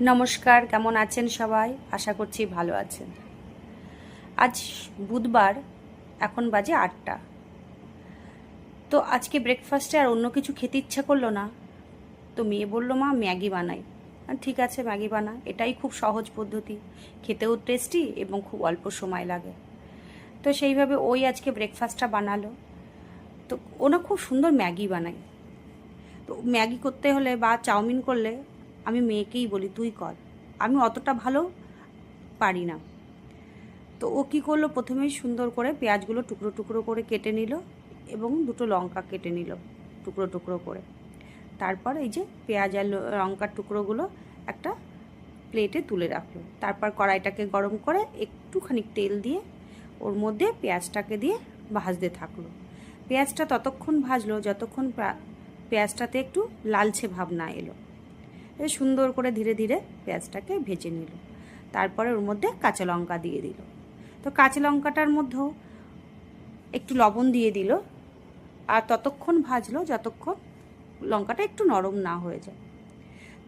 নমস্কার, কেমন আছেন সবাই? আশা করছি ভালো আছেন। আজ বুধবার, এখন বাজে আটটা। তো আজকে ব্রেকফাস্টে আর অন্য কিছু খেতে ইচ্ছা করল না। তো মেয়ে বলল, মা, ম্যাগি বানাই। ঠিক আছে, ম্যাগি বানা। এটাই খুব সহজ পদ্ধতি। খেতেও টেস্টি এবং খুব অল্প সময় লাগে। তো সেইভাবে ওই আজকে ব্রেকফাস্টটা বানালো। তো ওনা খুব সুন্দর ম্যাগি বানায়। তো ম্যাগি করতে হলে বা চাউমিন করলে আমি মেয়েকেই বলি, তুই কর। আমি অতটা ভালো পারি না। তো ও কী করল? প্রথমেই সুন্দর করে পেঁয়াজগুলো টুকরো টুকরো করে কেটে নিল এবং দুটো লঙ্কা কেটে নিল টুকরো টুকরো করে। তারপর এই যে পেঁয়াজ আর লঙ্কার টুকরোগুলো একটা প্লেটে তুলে রাখল। তারপর কড়াইটাকে গরম করে একটুখানি তেল দিয়ে ওর মধ্যে পেঁয়াজটাকে দিয়ে ভাজতে থাকল। পেঁয়াজটা ততক্ষণ ভাজলো, যতক্ষণ পেঁয়াজটাতে একটু লালচে ভাব না এলো। এ সুন্দর করে ধীরে ধীরে পেঁয়াজটাকে ভেজে নিল। তারপরে ওর মধ্যে কাঁচা লঙ্কা দিয়ে দিল। তো কাঁচা লঙ্কাটার মধ্যেও একটু লবণ দিয়ে দিল আর ততক্ষণ ভাজলো যতক্ষণ লঙ্কাটা একটু নরম না হয়ে যায়।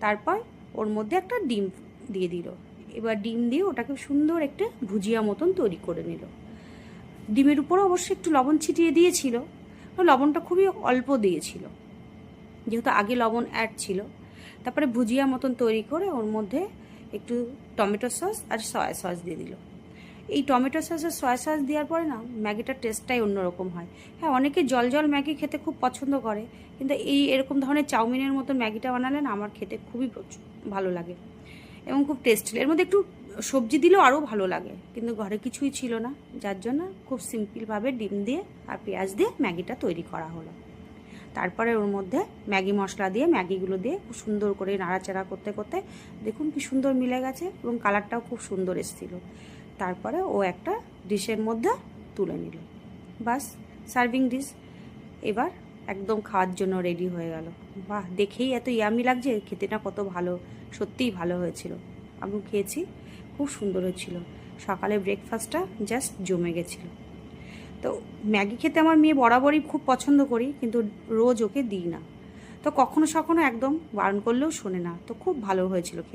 তারপর ওর মধ্যে একটা ডিম দিয়ে দিল। এবার ডিম দিয়ে ওটাকে সুন্দর একটা ভুজিয়া মতন তৈরি করে নিল। ডিমের উপরে অবশ্যই একটু লবণ ছিটিয়ে দিয়েছিল। লবণটা খুবই অল্প দিয়েছিল। যেহেতু আগে লবণ অ্যাড ছিল তারপরে ভুজিয়া মতন তৈরি করে ওর মধ্যে একটু টমেটো সস আর সয়া সস দিয়ে দিল। এই টমেটো সস আর সয়া সস দেওয়ার পরে না ম্যাগিটার টেস্টটাই অন্যরকম হয়। হ্যাঁ অনেকে জল জল ম্যাগি খেতে খুব পছন্দ করে, কিন্তু এই এরকম ধরনের চাউমিনের মতো ম্যাগিটা বানালে না আমার খেতে খুবই ভালো লাগে এবং খুব টেস্টি এর মধ্যে একটু সবজি দিলেও আরও ভালো লাগে, কিন্তু ঘরে কিছুই ছিল না, যার জন্য খুব সিম্পলভাবে ডিম দিয়ে আর পেঁয়াজ দিয়ে ম্যাগিটা তৈরি করা হলো। তারপরে ওর মধ্যে ম্যাগি মশলা দিয়ে, ম্যাগিগুলো দিয়ে খুব সুন্দর করে নাড়াচাড়া করতে করতে দেখুন কি সুন্দর মিলে গেছে এবং কালারটাও খুব সুন্দর এসেছিল। তারপরে ও একটা ডিশের মধ্যে তুলে নিল। বাস, সার্ভিং ডিশ। এবার একদম খাওয়ার জন্য রেডি হয়ে গেল। বাহ, দেখেই এত ইয়ামি লাগছে খেতেটা কত ভালো, সত্যিই ভালো হয়েছিল। আমি খেয়েছি, খুব সুন্দর হয়েছিল। সকালে ব্রেকফাস্টটা জাস্ট জমে গেছিল। তো ম্যাগি খেতে আমার মেয়ে বরাবরই খুব পছন্দ করি, কিন্তু রোজ ওকে দিই না। তো কখনো সখনো একদম বারণ করলেও শোনে না। তো খুব ভালো হয়েছিল খেতে।